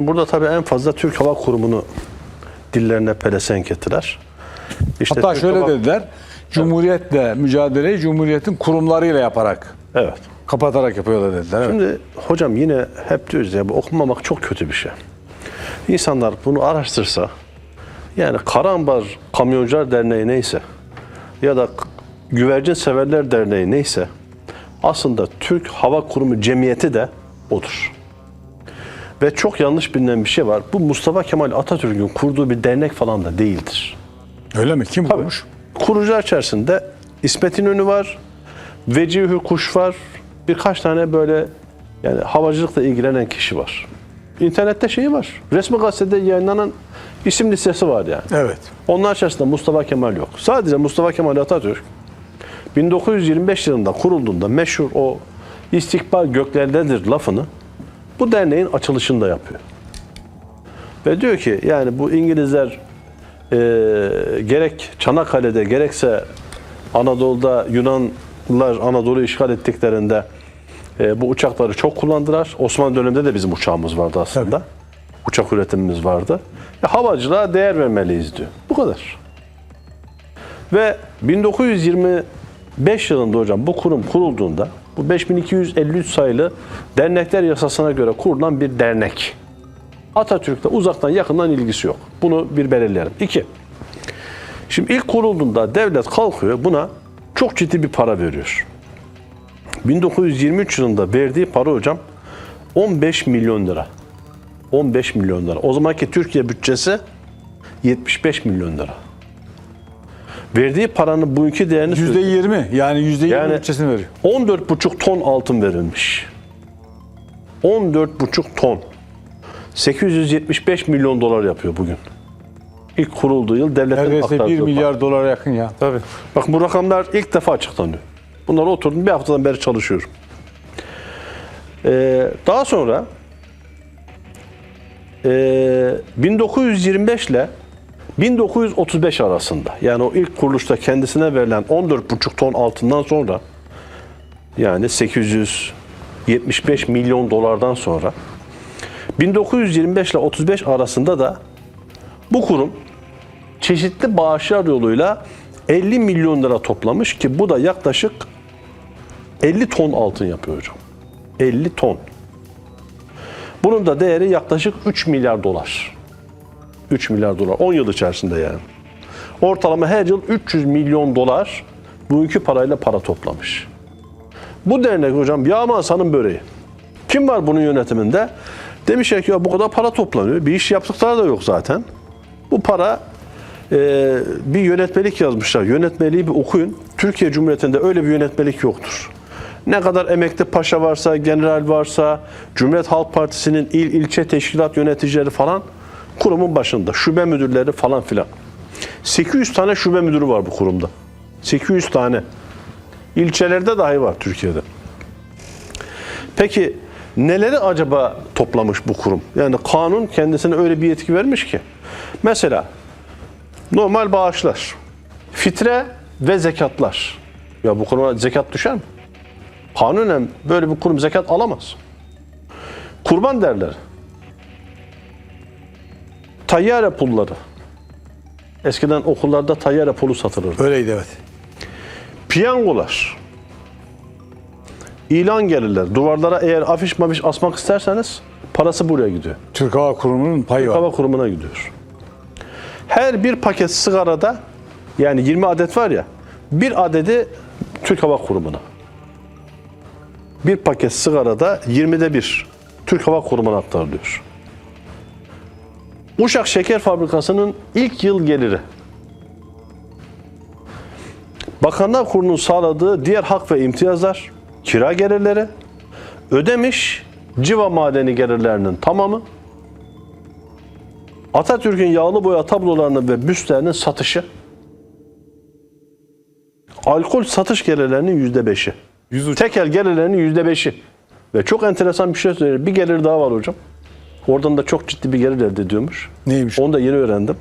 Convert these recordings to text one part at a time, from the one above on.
Burada tabii en fazla Türk Hava Kurumu'nu dillerine pelesenk ettiler. İşte Hatta Türk şöyle Hava- dediler. Cumhuriyetle mücadeleyi Cumhuriyet'in kurumlarıyla yaparak, Evet. kapatarak yapıyorlar dediler. Evet. Şimdi hocam yine hep diyoruz ya bu okumamak çok kötü bir şey. İnsanlar bunu araştırsa yani Karambar Kamyoncular Derneği neyse ya da Güvercin Severler Derneği neyse aslında Türk Hava Kurumu Cemiyeti de odur. Ve çok yanlış bilinen bir şey var. Bu Mustafa Kemal Atatürk'ün kurduğu bir dernek falan da değildir. Öyle mi? Kim kurmuş? Kurucular içerisinde İsmet İnönü var, Vecihi Kuş var, birkaç tane böyle yani havacılıkla ilgilenen kişi var. İnternette şeyi var. Resmi gazetede yayınlanan isim listesi var yani. Evet. Onlar içerisinde Mustafa Kemal yok. Sadece Mustafa Kemal Atatürk 1925 yılında kurulduğunda meşhur o istikbal göklerdedir lafını bu derneğin açılışında yapıyor. Ve diyor ki yani bu İngilizler e, gerek Çanakkale'de gerekse Anadolu'da Yunanlılar Anadolu'yu işgal ettiklerinde e, bu uçakları çok kullandılar. Osmanlı döneminde de bizim uçağımız vardı aslında. Uçak üretimimiz vardı. Ya, havacılığa değer vermeliyiz diyor. Bu kadar. Ve 1925 yılında hocam bu kurum kurulduğunda bu 5253 sayılı dernekler yasasına göre kurulan bir dernek. Atatürk'te uzaktan yakından ilgisi yok. Bunu bir belirleyelim. İki, şimdi ilk kurulduğunda devlet kalkıyor buna çok ciddi bir para veriyor. 1923 yılında verdiği para hocam 15 milyon lira. 15 milyon lira. O zamanki Türkiye bütçesi 75 milyon lira. Verdiği paranın bugünkü değerini Yüzde yirmi. Yani yüzde yirmi Yani- bütçesini veriyor. 14,5 ton altın verilmiş. 14,5 ton. 875 milyon dolar yapıyor bugün. İlk kurulduğu yıl devletin Neredeyse aktardığı 1 para. milyar dolara yakın ya. Tabii. Bakın bu rakamlar ilk defa açıklanıyor. Bunları oturdum bir haftadan beri çalışıyorum. Ee, daha sonra ee, 1925 ile 1935 arasında yani o ilk kuruluşta kendisine verilen 14,5 ton altından sonra yani 875 milyon dolardan sonra 1925 ile 35 arasında da bu kurum çeşitli bağışlar yoluyla 50 milyon lira toplamış ki bu da yaklaşık 50 ton altın yapıyor hocam. 50 ton. Bunun da değeri yaklaşık 3 milyar dolar. 3 milyar dolar 10 yıl içerisinde yani. Ortalama her yıl 300 milyon dolar bugünkü parayla para toplamış. Bu dernek hocam yağma Hasan'ın böreği. Kim var bunun yönetiminde? Demişler ki ya bu kadar para toplanıyor. Bir iş yaptıkları da yok zaten. Bu para e, bir yönetmelik yazmışlar. Yönetmeliği bir okuyun. Türkiye Cumhuriyeti'nde öyle bir yönetmelik yoktur. Ne kadar emekli paşa varsa, general varsa, Cumhuriyet Halk Partisi'nin il ilçe teşkilat yöneticileri falan kurumun başında. Şube müdürleri falan filan. 800 tane şube müdürü var bu kurumda. 800 tane. İlçelerde dahi var Türkiye'de. Peki neleri acaba toplamış bu kurum? Yani kanun kendisine öyle bir yetki vermiş ki. Mesela normal bağışlar, fitre ve zekatlar. Ya bu kuruma zekat düşer mi? Kanunen böyle bir kurum zekat alamaz. Kurban derler. Tayyare pulları. Eskiden okullarda tayyare pulu satılırdı. Öyleydi evet. Piyangolar. İlan gelirler. Duvarlara eğer afiş mafiş asmak isterseniz parası buraya gidiyor. Türk Hava Kurumu'nun payı var. Hava kurumuna gidiyor. Her bir paket sigarada yani 20 adet var ya bir adedi Türk Hava Kurumu'na. Bir paket sigarada 20'de bir Türk Hava Kurumu'na aktarılıyor. Uşak Şeker Fabrikası'nın ilk yıl geliri Bakanlar Kurulu'nun sağladığı diğer hak ve imtiyazlar, kira gelirleri, ödemiş civa madeni gelirlerinin tamamı, Atatürk'ün yağlı boya tablolarının ve büstlerinin satışı, alkol satış gelirlerinin yüzde beşi, tekel gelirlerinin yüzde beşi. Ve çok enteresan bir şey söyleyeyim. Bir gelir daha var hocam. Oradan da çok ciddi bir gelir elde ediyormuş. Neymiş? Onu da yeni öğrendim.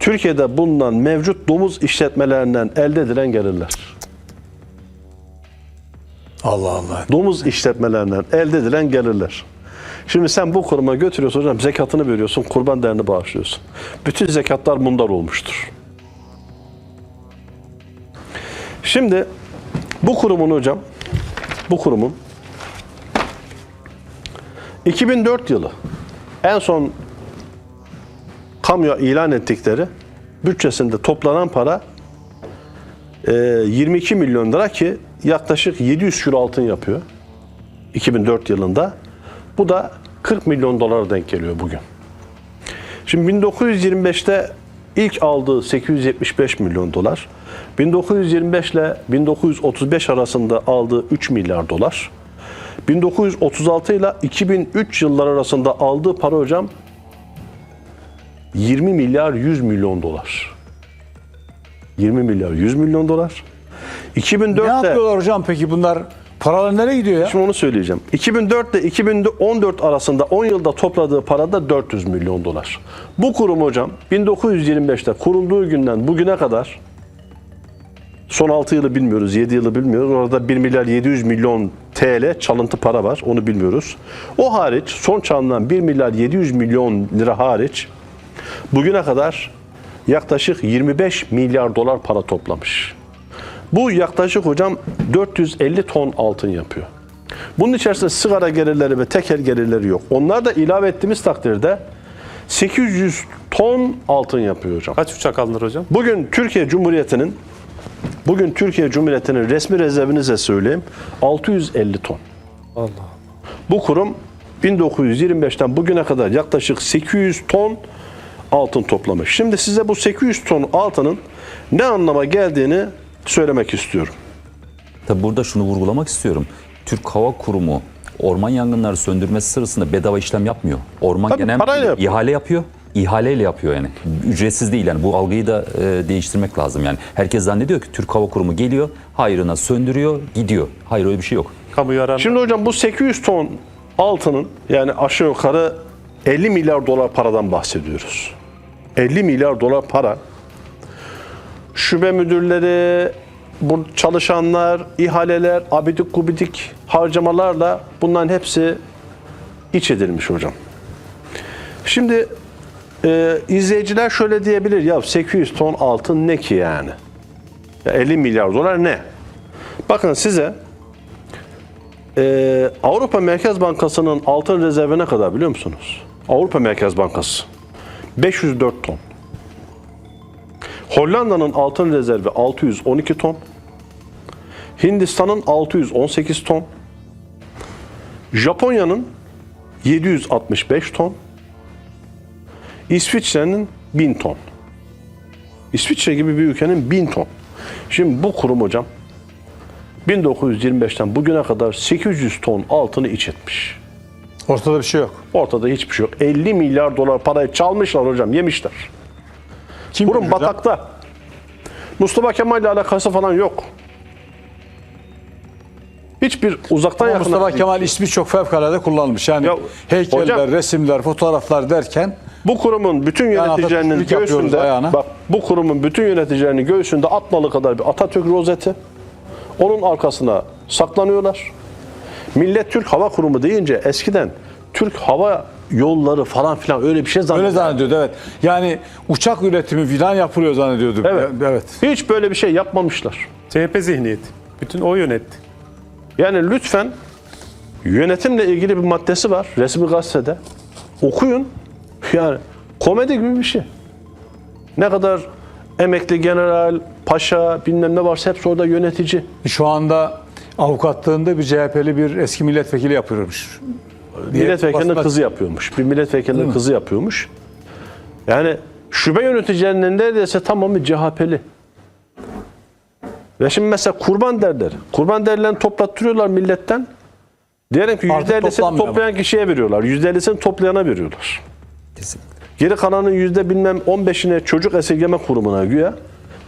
Türkiye'de bulunan mevcut domuz işletmelerinden elde edilen gelirler. Allah Allah. Domuz işletmelerinden elde edilen gelirler. Şimdi sen bu kuruma götürüyorsun hocam zekatını veriyorsun, kurban değerini bağışlıyorsun. Bütün zekatlar mundar olmuştur. Şimdi bu kurumun hocam, bu kurumun 2004 yılı en son kamuya ilan ettikleri bütçesinde toplanan para e, 22 milyon lira ki yaklaşık 700 kilo altın yapıyor. 2004 yılında. Bu da 40 milyon dolara denk geliyor bugün. Şimdi 1925'te ilk aldığı 875 milyon dolar. 1925 ile 1935 arasında aldığı 3 milyar dolar. 1936 ile 2003 yıllar arasında aldığı para hocam 20 milyar 100 milyon dolar. 20 milyar 100 milyon dolar. Ne 2004'te yapıyorlar hocam peki bunlar? Paralar nereye gidiyor ya? Şimdi onu söyleyeceğim. 2004 ile 2014 arasında 10 yılda topladığı para da 400 milyon dolar. Bu kurum hocam 1925'te kurulduğu günden bugüne kadar son 6 yılı bilmiyoruz, 7 yılı bilmiyoruz. Orada 1 milyar 700 milyon TL çalıntı para var. Onu bilmiyoruz. O hariç son çalınan 1 milyar 700 milyon lira hariç bugüne kadar yaklaşık 25 milyar dolar para toplamış. Bu yaklaşık hocam 450 ton altın yapıyor. Bunun içerisinde sigara gelirleri ve tekel gelirleri yok. Onlar da ilave ettiğimiz takdirde 800 ton altın yapıyor hocam. Kaç uçak alınır hocam? Bugün Türkiye Cumhuriyeti'nin bugün Türkiye Cumhuriyeti'nin resmi rezervinize söyleyeyim 650 ton. Allah. Bu kurum 1925'ten bugüne kadar yaklaşık 800 ton altın toplamış. Şimdi size bu 800 ton altının ne anlama geldiğini söylemek istiyorum. Tabi burada şunu vurgulamak istiyorum. Türk Hava Kurumu orman yangınları söndürmesi sırasında bedava işlem yapmıyor. Orman Tabii, Genel parayla Müdürlüğü yapıyor. ihale yapıyor. İhaleyle yapıyor yani. Ücretsiz değil yani. Bu algıyı da e, değiştirmek lazım yani. Herkes zannediyor ki Türk Hava Kurumu geliyor, hayrına söndürüyor, gidiyor. Hayır öyle bir şey yok. Kamu yararına. Şimdi hocam bu 800 ton altının yani aşağı yukarı 50 milyar dolar paradan bahsediyoruz. 50 milyar dolar para. Şube müdürleri, bu çalışanlar, ihaleler, abidik gubidik harcamalarla bunların hepsi iç edilmiş hocam. Şimdi e, izleyiciler şöyle diyebilir ya 800 ton altın ne ki yani? Ya 50 milyar dolar ne? Bakın size ee, Avrupa Merkez Bankası'nın altın rezervi ne kadar biliyor musunuz? Avrupa Merkez Bankası 504 ton. Hollanda'nın altın rezervi 612 ton. Hindistan'ın 618 ton. Japonya'nın 765 ton. İsviçre'nin 1000 ton. İsviçre gibi bir ülkenin 1000 ton. Şimdi bu kurum hocam 1925'ten bugüne kadar 800 ton altını iç etmiş. Ortada bir şey yok. Ortada hiçbir şey yok. 50 milyar dolar parayı çalmışlar hocam, yemişler. Kim Kurum hocam? batakta. Mustafa Kemal ile alakası falan yok. Hiçbir uzaktan yakından... Mustafa Kemal ismi çok fevkalade kullanılmış. Yani Ya, heykeller, hocam- resimler, fotoğraflar derken Bu kurumun bütün Yani yöneticilerinin yapıyoruz göğsünde, ayağına. bak bu kurumun bütün yöneticilerinin göğsünde atmalı kadar bir Atatürk rozeti. Onun arkasına saklanıyorlar. Millet Türk Hava Kurumu deyince eskiden Türk Hava Yolları falan filan öyle bir şey öyle zannediyorlar. zannediyordu evet. Yani uçak üretimi filan yapılıyor zannediyorduk. Evet. evet. Hiç böyle bir şey yapmamışlar. CHP zihniyeti. Bütün o yönetti. Yani lütfen yönetimle ilgili bir maddesi var resmi gazetede. Okuyun. Yani komedi gibi bir şey. Ne kadar emekli general, paşa bilmem ne varsa hepsi orada yönetici. Şu anda avukatlığında bir CHP'li bir eski milletvekili yapıyormuş. Milletvekilinin basına- kızı yapıyormuş. Bir milletvekilinin kızı yapıyormuş. Yani şube yöneticilerinin neredeyse tamamı CHP'li. Ve şimdi mesela kurban derler. Kurban derlerini toplattırıyorlar milletten. Diyelim ki Artık %50'sini toplanmıyor toplayan kişiye veriyorlar. %50'sini toplayana veriyorlar. Kesinlikle. Geri kalanın yüzde bilmem 15'ine çocuk esirgeme kurumuna güya.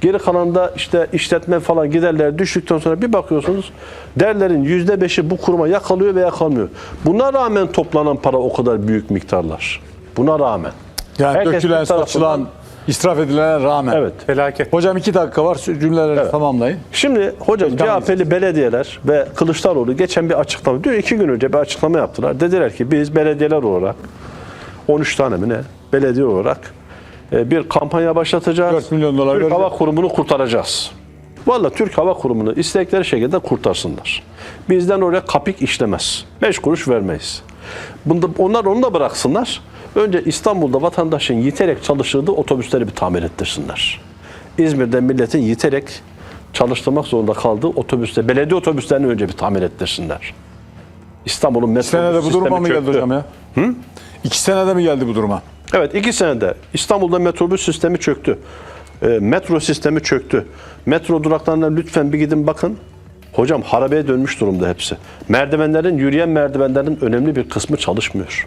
Geri kalanda işte işletme falan giderler düştükten sonra bir bakıyorsunuz derlerin yüzde beşi bu kuruma ya kalıyor veya kalmıyor. Buna rağmen toplanan para o kadar büyük miktarlar. Buna rağmen. Yani Herkes dökülen, saçılan İsraf edilene rağmen. Evet. Felaket. Hocam iki dakika var sürcümleri tamamlayın. Şimdi hocam Tamam. CHP'li belediyeler ve Kılıçdaroğlu geçen bir açıklama diyor iki gün önce bir açıklama yaptılar. Dediler ki biz belediyeler olarak 13 tane mi ne belediye olarak e, bir kampanya başlatacağız. 4 milyon dolar Türk vereceğiz. Hava Kurumu'nu kurtaracağız. Valla Türk Hava Kurumu'nu istekleri şekilde kurtarsınlar. Bizden oraya kapik işlemez. 5 kuruş vermeyiz. Bunda, onlar onu da bıraksınlar. Önce İstanbul'da vatandaşın yiterek çalıştırdığı otobüsleri bir tamir ettirsinler. İzmir'de milletin yiterek çalıştırmak zorunda kaldığı otobüste, belediye otobüslerini önce bir tamir ettirsinler. İstanbul'un metro senede bu duruma mı geldi hocam ya? Hı? İki senede mi geldi bu duruma? Evet iki senede İstanbul'da metrobüs sistemi çöktü. E, metro sistemi çöktü. Metro duraklarına lütfen bir gidin bakın. Hocam harabeye dönmüş durumda hepsi. Merdivenlerin, yürüyen merdivenlerin önemli bir kısmı çalışmıyor.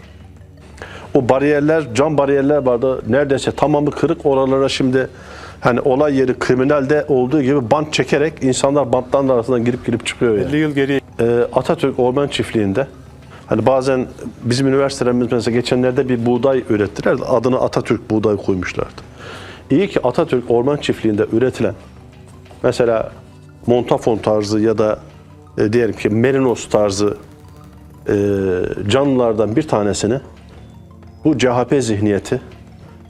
O bariyerler, cam bariyerler vardı. Neredeyse tamamı kırık. Oralara şimdi hani olay yeri kriminalde olduğu gibi bant çekerek insanlar bantların arasından girip girip çıkıyor yani. 50 yıl geriye Ee, Atatürk Orman Çiftliği'nde hani bazen bizim üniversitelerimiz mesela geçenlerde bir buğday ürettiler. Adını Atatürk buğday koymuşlardı. İyi ki Atatürk Orman Çiftliği'nde üretilen mesela montafon tarzı ya da e, diyelim ki merinos tarzı e, canlılardan bir tanesini bu CHP zihniyeti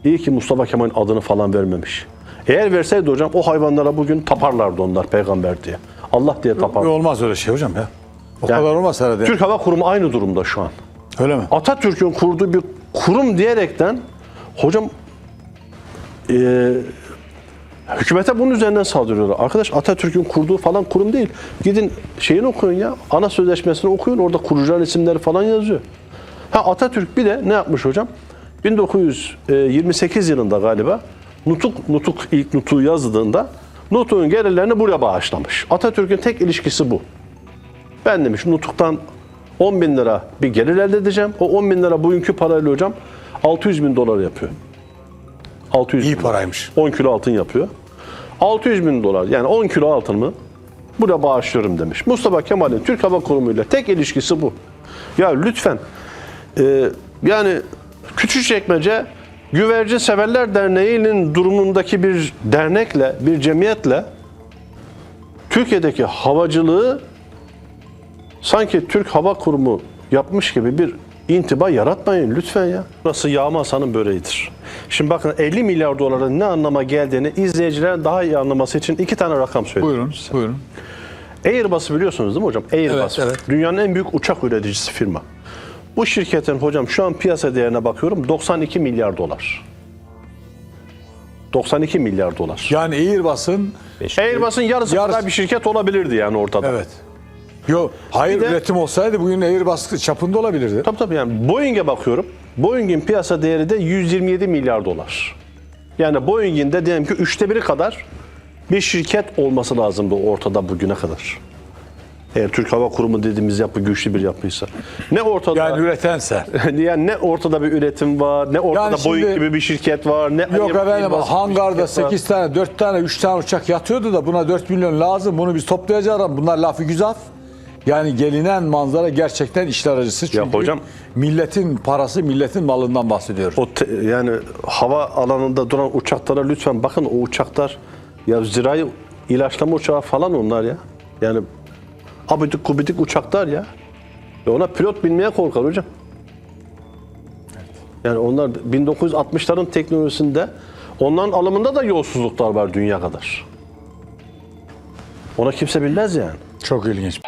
iyi ki Mustafa Kemal'in adını falan vermemiş. Eğer verseydi hocam o hayvanlara bugün taparlardı onlar peygamber diye. Allah diye tapar. Olmaz öyle şey hocam ya. O Yani kadar olmaz herhalde. Türk Hava Kurumu aynı durumda şu an. Öyle mi? Atatürk'ün kurduğu bir kurum diyerekten hocam eee, hükümete bunun üzerinden saldırıyorlar. Arkadaş Atatürk'ün kurduğu falan kurum değil. Gidin şeyini okuyun ya. Ana sözleşmesini okuyun. Orada kurucuların isimleri falan yazıyor. Ha Atatürk bir de ne yapmış hocam? 1928 yılında galiba Nutuk, Nutuk ilk Nutuk'u yazdığında Nutuk'un gelirlerini buraya bağışlamış. Atatürk'ün tek ilişkisi bu. Ben demiş Nutuk'tan 10 bin lira bir gelir elde edeceğim. O 10 bin lira bugünkü parayla hocam 600 bin dolar yapıyor. 600 İyi bin. paraymış. 10 kilo altın yapıyor. 600 bin dolar yani 10 kilo altınımı buraya bağışlıyorum demiş. Mustafa Kemal'in Türk Hava Kurumu ile tek ilişkisi bu. Ya lütfen e, yani Küçükçekmece Güvercin Severler Derneği'nin durumundaki bir dernekle, bir cemiyetle Türkiye'deki havacılığı sanki Türk Hava Kurumu yapmış gibi bir intiba yaratmayın lütfen ya. Burası yağma Hasan'ın böreğidir. Şimdi bakın 50 milyar doların ne anlama geldiğini izleyicilerin daha iyi anlaması için iki tane rakam söyleyeyim. Buyurun, buyurun. Airbus'u biliyorsunuz değil mi hocam? Airbus. Evet, evet. Dünyanın en büyük uçak üreticisi firma. Bu şirketin hocam şu an piyasa değerine bakıyorum 92 milyar dolar. 92 milyar dolar. Yani Airbus'ın Airbus'un yarısı Yarısı. kadar bir şirket olabilirdi yani ortada. evet. Yok, hayır de- üretim olsaydı bugün Airbus çapında olabilirdi. Tabii tabii yani Boeing'e bakıyorum. Boeing'in piyasa değeri de 127 milyar dolar. Yani Boeing'in de diyelim ki üçte biri kadar bir şirket olması lazımdı ortada bugüne kadar. Eğer Türk Hava Kurumu dediğimiz yapı güçlü bir yapıysa. Ne ortada Yani üretense. yani ne ortada bir üretim var, ne ortada Yani şimdi- Boeing gibi bir şirket var, ne Yok efendim hangarda şirket var. 8 tane, 4 tane, 3 tane uçak yatıyordu da buna 4 milyon lazım. Bunu biz toplayacağız. Bunlar lafı güzel. Yani gelinen manzara gerçekten işler acısı. Çünkü hocam- milletin parası, milletin malından bahsediyoruz. O te- yani hava alanında duran uçaklara lütfen bakın o uçaklar ya zirai ilaçlama uçağı falan onlar ya. Yani abidik gubidik uçaklar ya. Ve ona pilot binmeye korkar hocam. Yani onlar 1960'ların teknolojisinde onların alımında da yolsuzluklar var dünya kadar. Ona kimse bilmez yani. Çok ilginç.